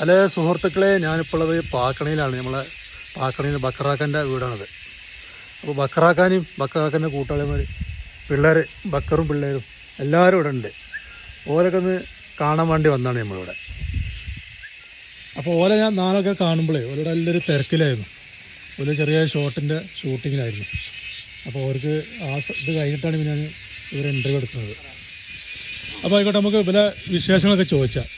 അല്ലെ സുഹൃത്തുക്കളെ ഞാനിപ്പോഴത് പാക്കണയിലാണ്. നമ്മളെ പാക്കണയിൽ ബക്കറാക്കന്റെ വീടാണത്. അപ്പോൾ ബക്കറാക്കാനും ബക്കറാക്കന്റെ കൂട്ടാളിമാർ പിള്ളേർ ബക്കറും പിള്ളേരും എല്ലാവരും ഇവിടെ ഉണ്ട്. ഓരൊക്കെ ഒന്ന് കാണാൻ വേണ്ടി വന്നതാണ് നമ്മളിവിടെ. അപ്പോൾ ഓലെ ഞാൻ നാളൊക്കെ കാണുമ്പോഴേ ഓരോടെ നല്ലൊരു തിരക്കിലായിരുന്നു. ഒരു ചെറിയ ഷോട്ടിന്റെ ഷൂട്ടിങ്ങിലായിരുന്നു. അപ്പോൾ അവർക്ക് ആ ഇത് കഴിഞ്ഞിട്ടാണ് പിന്നെ ഇവരെ ഇന്റർവ്യൂ എടുക്കുന്നത്. അപ്പോൾ ആയിക്കോട്ടെ നമുക്ക് ഇവരെ വിശേഷങ്ങളൊക്കെ ചോദിച്ചാൽ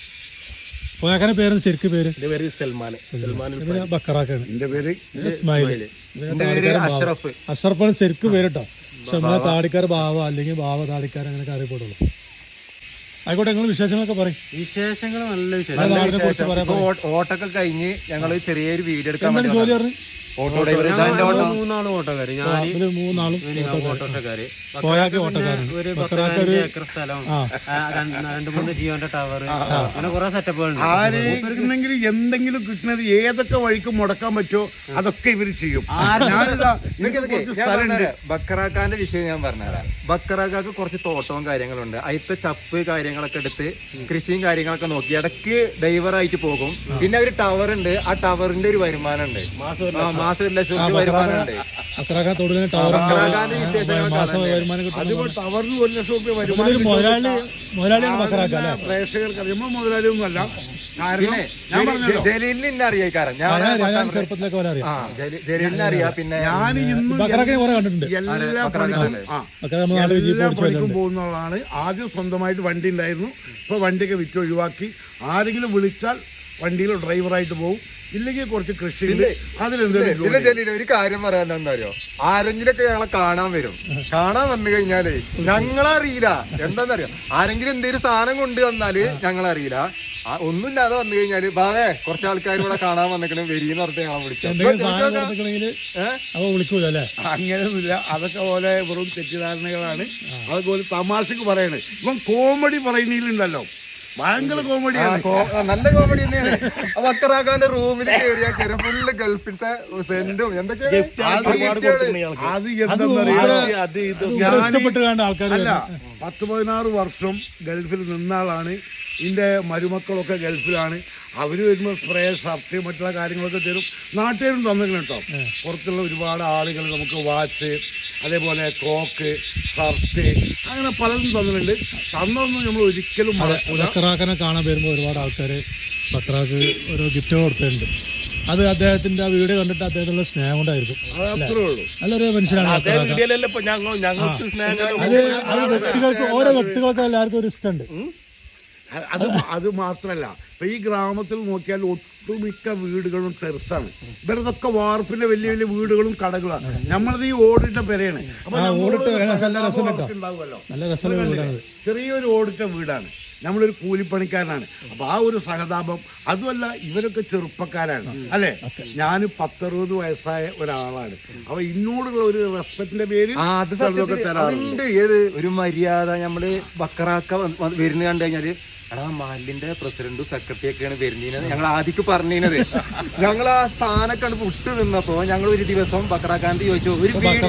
പോയാക്കാന്റെ പേര് ശരിക്കും പേര്? എന്റെ പേര് സൽമാൻ. സൽമാൻ ബക്കറാക്കാണ്. എന്റെ പേര് ഇസ്മായിൽ അഷറഫ് പേര് അഷ്റഫ്. അഷറഫാണ് ശരിക്കും പേരിട്ടോ പക്ഷെ നമ്മളെ താടിക്കാർ ബാവ അല്ലെങ്കിൽ ബാവ താടിക്കാർ അങ്ങനെയൊക്കെ അറിയപ്പെടുള്ളൂ. ആയിക്കോട്ടെ നിങ്ങൾ വിശേഷങ്ങളൊക്കെ പറയും. വിശേഷങ്ങൾ നല്ല വിശേഷം. ഓട്ടൊക്കെ കഴിഞ്ഞ് ഞങ്ങൾ ചെറിയൊരു വീഡിയോ എടുക്കാൻ വേണ്ടി ജോലി പറഞ്ഞു? Auto driver. മൂന്നാൾ ഓട്ടോക്കാര്. ഞാൻ മൂന്നാളും ഓട്ടോക്കാര്. ഒരു പത്ത് ഏക്കർ സ്ഥലം. രണ്ട് മൂന്ന് ജിയോന്റെ ടവർ. അങ്ങനെ കുറെ സെറ്റപ്പുകളുണ്ട്. ആരെങ്കിലും എന്തെങ്കിലും കിട്ടുന്നത് ഏതൊക്കെ വഴിക്ക് മുടക്കാൻ പറ്റുമോ അതൊക്കെ ഇവർ ചെയ്യും. ബക്കറാക്കാന്റെ വിഷയം ഞാൻ പറഞ്ഞുതരാം. ബക്കറാക്കാക്ക് കുറച്ച് തോട്ടവും കാര്യങ്ങളുണ്ട്. അതിലത്തെ ചപ്പ് കാര്യങ്ങളൊക്കെ എടുത്ത് കൃഷിയും കാര്യങ്ങളൊക്കെ നോക്കി ഇടയ്ക്ക് ഡൈവറായിട്ട് പോകും. പിന്നെ ഒരു ടവർ ഉണ്ട് ആ ടവറിന്റെ ഒരു വരുമാനം ഉണ്ട് മാസം ഒരു ലക്ഷം രൂപ വരുമാനം ഉണ്ട് ബക്കറാക്ക തൊടുന്ന ടവർ ബക്കറാക്കാന്റെ വിശേഷങ്ങളൊക്കെ മാസം വരുമാനം കിട്ടും അതിപ്പോ ടവറിന് ഒരു ലക്ഷം രൂപ ഒരു വരുമാനം മുതലാളി മുതലാളിയാണ് ബക്കറാക്ക അല്ലേ പ്രേക്ഷകർക്ക് അറിയുമ്പോൾ മുതലാളിയൊന്നും കാരണം ഞാൻ പറഞ്ഞല്ലോ. ജലീലിന് ഞാൻ ഞാൻ ഞാൻ ചെറുപ്പത്തിലൊക്കെ പോലെ അറിയാം. ആ ജലീ- ജലീലിനെ അറിയാം. പിന്നെ ഞാൻ ഇന്നും ബക്കറാക്കിനെ കുറെ കണ്ടിട്ടുണ്ട്. എല്ലാ പണിക്കും ആ. ബക്കറ നമ്മൾ നാട് വിജയിപ്പ് എല്ലാ പഠിച്ചു പണിക്കും പോകുന്നതാണ് ആദ്യം സ്വന്തമായിട്ട് വണ്ടി ഉണ്ടായിരുന്നു. ഇപ്പൊ വണ്ടിയൊക്കെ വിറ്റ് ഒഴിവാക്കി. ആരെങ്കിലും വിളിച്ചാൽ വണ്ടിയിൽ ഡ്രൈവറായിട്ട് പോകും ഇല്ലെങ്കിൽ കുറച്ച് കൃഷി പിന്നെ ഒരു കാര്യം പറയാനോ ആരെങ്കിലൊക്കെ ഞങ്ങളെ കാണാൻ വരും. കാണാൻ വന്നു കഴിഞ്ഞാലേ ഞങ്ങളറിയില്ല. എന്താന്നറിയോ? ആരെങ്കിലും എന്തെങ്കിലും സാധനം കൊണ്ട് വന്നാൽ ഞങ്ങളറിയില്ല. ഒന്നുമില്ലാതെ വന്നു കഴിഞ്ഞാൽ ബാവേ കുറച്ച് ആൾക്കാർ ഇവിടെ കാണാൻ വന്നിക്കണം വരീന്ന് പറഞ്ഞാൽ ഞങ്ങളെ സാധനം വിളിച്ചു അങ്ങനെയൊന്നുമില്ല. അതൊക്കെ പോലെ വെറും തെറ്റിദ്ധാരണകളാണ്. അതുപോലെ തമാശക്ക് പറയണേ. ഇപ്പം കോമഡി പറയുന്നതിലുണ്ടല്ലോ. ഭയങ്കര കോമഡിയാണ് നല്ല കോമഡി തന്നെയാണ്. വക്കറാക്കാന്റെ റൂമിൽ കയറിയാ കയറി ഫുള്ള് ഗൾഫിലത്തെ സെന്റും അല്ല പത്ത് പതിനാറ് വർഷം ഗൾഫിൽ നിന്നാളാണ് ഇതിന്റെ മരുമക്കളൊക്കെ ഗൾഫിലാണ്. അവർ വരുമ്പോൾ സ്പ്രേ ഷർട്ട് മറ്റുള്ള കാര്യങ്ങളൊക്കെ തരും. നാട്ടുകാരും തന്നിട്ടുണ്ട് കേട്ടോ. പുറത്തുള്ള ഒരുപാട് ആളുകൾ നമുക്ക് വാച്ച് അതേപോലെ കോക്ക് ഷർട്ട് അങ്ങനെ പലതും തന്നിട്ടുണ്ട്. തന്നൊന്നും നമ്മൾ ഒരിക്കലും മറക്കൂല. കാണാൻ വരുമ്പോൾ ഒരുപാട് ആൾക്കാർ പത്രാക്ക് ഓരോ ഗിഫ്റ്റ് കൊടുത്തിട്ടുണ്ട്. അത് അദ്ദേഹത്തിന്റെ ആ വീഡിയോ കണ്ടിട്ട് അദ്ദേഹത്തിനുള്ള സ്നേഹം കൊണ്ടായിരിക്കും. അത്രേ ഉള്ളൂ. നല്ലൊരു മനുഷ്യനാണ് അത് വ്യക്തികൾക്ക് ഓരോ വ്യക്തികൾക്കും എല്ലാവർക്കും ഒരു ഇഷ്ടമുണ്ട്. അത് അത് മാത്രല്ല ഇപ്പൊ ഈ ഗ്രാമത്തിൽ നോക്കിയാൽ ഒട്ടുമിക്ക വീടുകളും ടെറസാണ്. ഇവരതൊക്കെ വാർപ്പിന്റെ വലിയ വലിയ വീടുകളും കടകളാണ്. നമ്മളത് ഈ ഓടിട്ട പെരയാണ്. അപ്പൊ. ഉണ്ടാവുമല്ലോ. ചെറിയൊരു ഓടിട്ട വീടാണ്. നമ്മളൊരു കൂലിപ്പണിക്കാരനാണ്. അപ്പൊ ആ ഒരു സഹതാപം അതുമല്ല ഇവരൊക്കെ ചെറുപ്പക്കാരാണ്. അല്ലെ? ഞാൻ പത്തറുപത് വയസ്സായ ഒരാളാണ്. അപ്പൊ ഇന്നോടുള്ള ഒരു റെസ്പെക്ടിന്റെ പേര് തരാറുണ്ട്. ഏത്? ഒരു മര്യാദ നമ്മൾ ബക്കറാക്ക വരുന്ന കണ്ടു കഴിഞ്ഞാൽ എടാ മഹലിന്റെ പ്രസിഡന്റും സെക്രട്ടറി ഒക്കെയാണ് വരുന്നീനത്. ഞങ്ങൾ ആദ്യക്ക് പറഞ്ഞീനത്. ഞങ്ങൾ ആ സ്ഥാനക്കാണ് വിട്ടു നിന്നപ്പോ ഞങ്ങൾ ഒരു ദിവസം ബക്കറാക്കാന്ത് ചോദിച്ചു ഒരു ഒരു വീഡിയോ-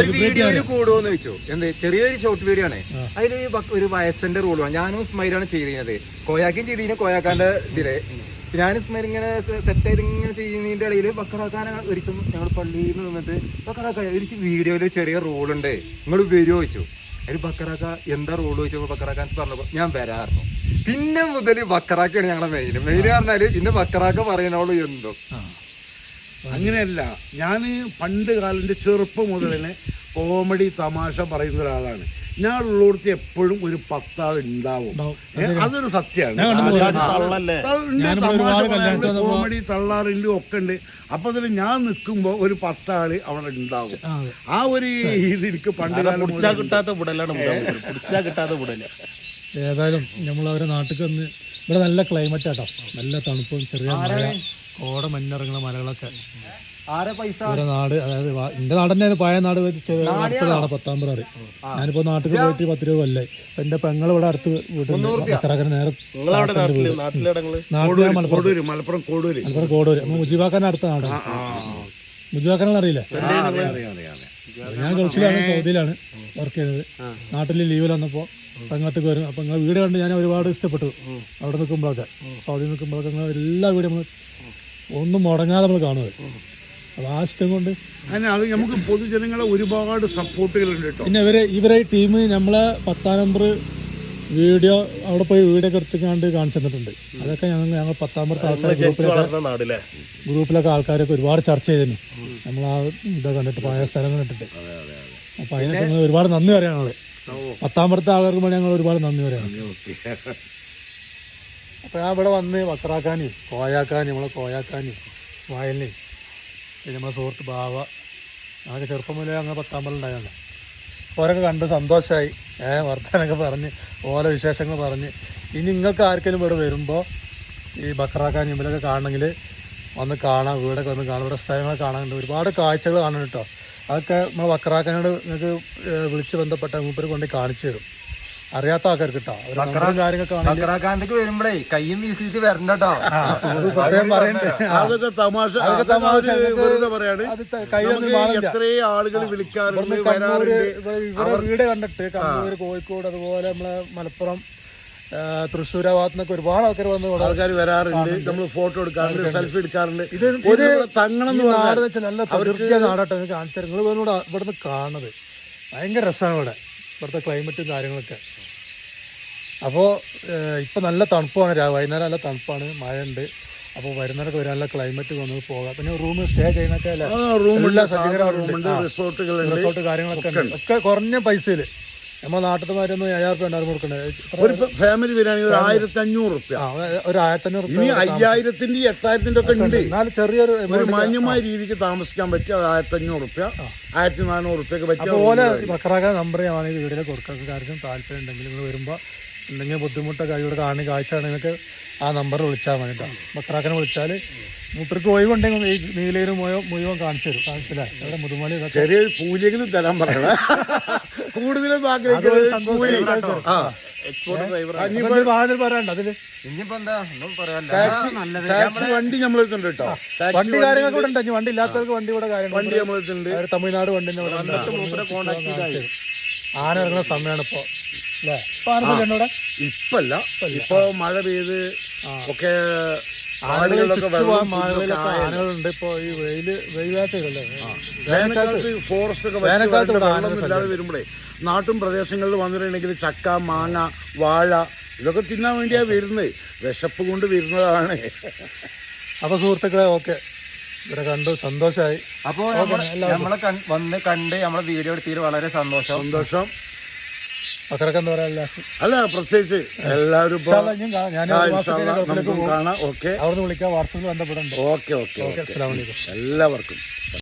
ഒരു വീഡിയോയിൽ കൂടുമോന്ന് ചോദിച്ചു. എന്ത്? ചെറിയൊരു ഷോർട്ട് വീഡിയോ ആണ്. അതിൽ ഒരു വയസ്സിന്റെ റോളാണ് ഞാനും സ്മൈലാണ് ചെയ്തിരുന്നത്. കോയാക്കും ചെയ്തിരുന്നു കോയാക്കാന്റെ ഇതിൽ. ഞാൻ സ്മൈൽ ഇങ്ങനെ സെറ്റ് ആയിട്ട് ഇങ്ങനെ ചെയ്യുന്നതിന്റെ ഇടയിൽ ബക്രാഖാന ഒരു ഞങ്ങൾ പള്ളിയിൽ നിന്ന് നിന്നിട്ട് ബക്കറാക്ക ഒരു വീഡിയോയിൽ ചെറിയ റോളുണ്ട് നിങ്ങൾ വരുമോ ചോദിച്ചു. അതിൽ ബക്കറാക്ക എന്താ റോൾ ചോദിച്ചപ്പോ ബക്കറാക്കാൻ പറഞ്ഞപ്പോൾ ഞാൻ വരാറുന്നു പിന്നെ മുതൽ ബക്കറാക്കാണ് ഞങ്ങളുടെ മെയിൻ മെയിൻ പറഞ്ഞാൽ പിന്നെ ബക്കറാക്ക പറയണോളൂ എന്തോ. അങ്ങനെയല്ല ഞാൻ പണ്ട് കാലത്തെ ചെറുപ്പം മുതലിന് കോമഡി തമാശ പറയുന്ന ഒരാളാണ്. ഞാൻ ഉള്ളിടത്ത് എപ്പോഴും ഒരു പത്താൾ ഉണ്ടാവും. ഉണ്ടാവും. അതൊരു സത്യമാണ്. കോമഡി തള്ളാറുണ്ട് ഒക്കെ ഉണ്ട്. അപ്പൊ അതിൽ ഞാൻ നിൽക്കുമ്പോ ഒരു പത്താൾ അവിടെ ഉണ്ടാവും. ആ, ഒരു ഇത് എനിക്ക് പണ്ട്. കിട്ടാത്ത കിട്ടാത്ത ഏതായാലും നമ്മൾ അവരെ നാട്ടിൽ വന്ന് ഇവിടെ നല്ല ക്ലൈമറ്റ് ആട്ടോ. നല്ല തണുപ്പും ചെറിയ മഴ. കോട മഞ്ഞിറങ്ങുന്ന മലകളൊക്കെ. ആരെ പൈസ? ഇവരെ നാട് അതായത് എന്റെ നാട് തന്നെയാണ് പഴയ നാട് ചെറിയ പത്താം നാട് പത്താമ്പറ ഞാനിപ്പോ നാട്ടിൽ പോയിട്ട് പത്ത് രൂപ കൊല്ലായി. അപ്പൊ എന്റെ പെങ്ങൾ ഇവിടെ അടുത്ത് വീട്ടിൽ നേരെ നാട്ടിൽ മലപ്പുറം കോടൂര് മലപ്പുറം കോടൂര്. മലപ്പുറം കോടൂര്. അടുത്ത നാട്. മുജീബാക്കാനെ അറിയില്ല? അറിയാം അറിയാം അറിയാം ഞാൻ ഗൾഫിലാണ് സൗദിയിലാണ് വർക്ക് ചെയ്യുന്നത് നാട്ടിൽ ലീവിൽ വന്നപ്പോ അങ്ങോട്ടേക്ക് വരും അപ്പം നിങ്ങളെ വീട് കണ്ട് ഞാൻ ഒരുപാട് ഇഷ്ടപ്പെട്ടു. അവിടെ നിൽക്കുമ്പോഴൊക്കെ. സൗദി നിൽക്കുമ്പോഴൊക്കെ എല്ലാ വീടും നമ്മൾ ഒന്നും മുടങ്ങാതെ നമ്മൾ കാണുന്നത് അപ്പോൾ ആ ഇഷ്ടം കൊണ്ട് അത് നമുക്ക് പൊതുജനങ്ങളെ ഒരുപാട് സപ്പോർട്ടുകളുണ്ട് കേട്ടോ. പിന്നെ ഇവരെ ഇവരെ ടീം നമ്മളെ പത്താം നമ്പർ വീഡിയോ അവിടെ പോയി വീഡിയോ ഒക്കെ എടുത്തുകൊണ്ട് കാണിച്ചു തന്നിട്ടുണ്ട്. അതൊക്കെ ഞങ്ങൾ ഞങ്ങൾ പത്താം നമ്പർ ആൾക്കാർ ഗ്രൂപ്പിലൊക്കെ ഗ്രൂപ്പിലൊക്കെ ആൾക്കാരൊക്കെ ഒരുപാട് ചർച്ച ചെയ്തിരുന്നു. നമ്മൾ ആ ഇതൊക്കെ കണ്ടിട്ട് പഴയ സ്ഥലം കണ്ടിട്ട്. അപ്പൊ അതിനൊക്കെ ഞങ്ങൾ ഒരുപാട് നന്ദി പറയാനുള്ളത്. പത്താം പുറത്തെ ആൾക്കാർക്ക് വേണ്ടി ഞങ്ങൾ ഒരുപാട് നന്ദി പറയാണ് അപ്പൊ ഞാൻ ഇവിടെ വന്ന് വക്രാക്കാനി കോയാക്കാനി നമ്മളെ കോയാക്കാനി ഇസ്മായിലിനെയും പിന്നെ നമ്മളെ സുഹൃത്ത് ബാവ ഞങ്ങൾക്ക് ചെറുപ്പം മുതലേ അങ്ങനെ പത്താം ഉണ്ടായതാണ്. ഓരൊക്കെ കണ്ട് സന്തോഷമായി ഏഹ് വർത്താനൊക്കെ പറഞ്ഞ് ഓരോ വിശേഷങ്ങൾ പറഞ്ഞ്. ഇനി നിങ്ങൾക്ക് ആർക്കെങ്കിലും ഇവിടെ വരുമ്പോൾ ഈ ബക്രാക്കാൻ ഇവരൊക്കെ കാണണമെങ്കിൽ വന്ന് കാണാം വീടൊക്കെ വന്ന് കാണാം. ഇവിടെ സ്ഥലങ്ങൾ കാണാനുണ്ട്. ഒരുപാട് കാഴ്ചകൾ കാണണം കേട്ടോ. അതൊക്കെ നമ്മൾ ബക്രാക്കാനോട് നിങ്ങൾക്ക് വിളിച്ച് ബന്ധപ്പെട്ട മൂപ്പർ കൊണ്ട് കാണിച്ചു തരും. അറിയാത്ത ആൾക്കാർക്ക് കേട്ടോ കാര്യങ്ങളൊക്കെ വരുമ്പോഴേ കയ്യും വീശിട്ട് വരണ്ടോ അത് അതൊക്കെ തമാശ. എത്രയും ആളുകൾ വിളിക്കാറുണ്ട് വരാറുണ്ട്. ഇവിടെ വീട് കണ്ടിട്ട് കണ്ണൂർ കോഴിക്കോട് അതുപോലെ നമ്മളെ മലപ്പുറം തൃശ്ശൂർ ആ ഭാഗത്തുനിന്നൊക്കെ ഒരുപാട് ആൾക്കാർ വന്ന് ആൾക്കാർ വരാറുണ്ട്. നമ്മൾ ഫോട്ടോ എടുക്കാറുണ്ട് സെൽഫി എടുക്കാറുണ്ട്. ഇത് ഒരു തങ്ങണെന്ന് തങ്ങണം ഈ എന്ന് നാട് പറഞ്ഞാൽ വെച്ചാൽ നല്ല പ്രകൃതിയ നാടാട്ടോ. നിങ്ങൾ കാണിച്ചാൽ നിങ്ങൾ ഇവിടെ ഇവിടുന്ന് കാണുന്നത് ഭയങ്കര രസമാണ് ഇവിടെ. ഇവിടുത്തെ ക്ലൈമറ്റും കാര്യങ്ങളൊക്കെ. അപ്പോൾ ഇപ്പം നല്ല തണുപ്പാണ് രാ- വൈകുന്നേരം നല്ല തണുപ്പാണ് മഴ ഉണ്ട് അപ്പോൾ വരുന്നവരൊക്കെ വരാൻ നല്ല ക്ലൈമറ്റ് വന്നത് പോകാം. പിന്നെ റൂം സ്റ്റേ ചെയ്യുന്നൊക്കെ അല്ലേ? റിസോർട്ടുകൾ റിസോർട്ട് കാര്യങ്ങളൊക്കെ ഉണ്ട്. ഒക്കെ കുറഞ്ഞ പൈസയിൽ നമ്മൾ നാട്ടിലത്തെ അയ്യായിരം രൂപ ഉണ്ടായിരുന്നു കൊടുക്കണ്ടേ? ഒരു ഫാമിലി ബിരിയാണി ഒരു ആയിരത്തി അഞ്ഞൂറ് റുപ്യ. ഒരു ആയിരത്തി അഞ്ഞൂറ് ഇനി അയ്യായിരത്തിന്റെ എട്ടായിരത്തിന്റെ ഒക്കെ ഉണ്ട്. എന്നാലും ചെറിയൊരു ഒരു മാന്യമായ രീതിക്ക് താമസിക്കാൻ പറ്റിയ ആയിരത്തി അഞ്ഞൂറ് റുപ്യ ആയിരത്തി നാനൂറ് റുപ്യൊക്കെ പറ്റിയ അതുപോലെ ബക്രാക നമ്പർ ഞാൻ ഈ വീഡിയോയിൽ കൊടുക്കാൻ. കാര്യം താല്പര്യം ഉണ്ടെങ്കിൽ നിങ്ങൾ വരുമ്പോൾ എന്തെങ്കിലും ബുദ്ധിമുട്ടൊക്കെ ഇവിടെ കാണി കാഴ്ച നിനക്ക് ആ നമ്പർ വിളിച്ചാൽ മതി കേട്ടോ ബക്രാക്കനെ വിളിച്ചാൽ മുട്ടർക്ക് ഒഴിവുണ്ടെങ്കിൽ ഈ നീലയിലും മുഴുവൻ മുഴുവൻ കാണിച്ചു തരും. കാണിച്ചില്ല? അവിടെ മുതുമലി ചെറിയൊരു കൂലിയെങ്കിലും തരാൻ പറയണം. കൂടുതലും വണ്ടി നമ്മളെടുത്തുണ്ട് കേട്ടോ വണ്ടി കാര്യങ്ങളൊക്കെ ഇവിടെ ഉണ്ട്. വണ്ടി ഇല്ലാത്തവർക്ക് വണ്ടി ഇവിടെ കാര്യം വണ്ടി നമ്മളെടുത്തുണ്ട്. തമിഴ്നാട് വണ്ടിന്റെ. ആന ഇറങ്ങുന്ന സമയമാണ് ഇപ്പൊ. ഇപ്പല്ല. ഇപ്പൊ മഴ പെയ്ത് ഒക്കെ ആനകളുണ്ട് ഇപ്പൊ ഈ വെയിൽ വെയിലാത്തല്ലേ വേനൽക്കാലത്ത് ഫോറസ്റ്റ് ഒക്കെ വരുമ്പോഴേ നാട്ടും പ്രദേശങ്ങളിൽ വന്നിട്ടുണ്ടെങ്കിൽ ചക്ക മാങ്ങ വാഴ ഇതൊക്കെ തിന്നാൻ വേണ്ടിയാ വരുന്നത് വിശപ്പ് കൊണ്ട് വരുന്നതാണ്. അപ്പൊ സുഹൃത്തുക്കളെ ഓക്കെ. ഇവിടെ കണ്ടു സന്തോഷമായി അപ്പോൾ നമ്മളെ വന്ന് കണ്ട് നമ്മളെ വീഡിയോ എടുത്തതിൽ വളരെ സന്തോഷം. സന്തോഷം. അല്ല പ്രത്യേകിച്ച് എല്ലാവരും കാണാം. ഓക്കെ. അവിടുന്ന് വിളിക്കാം. വാട്സപ്പിൽ ബന്ധപ്പെടണ്ടോ ഓക്കെ ഓക്കെ എല്ലാവർക്കും.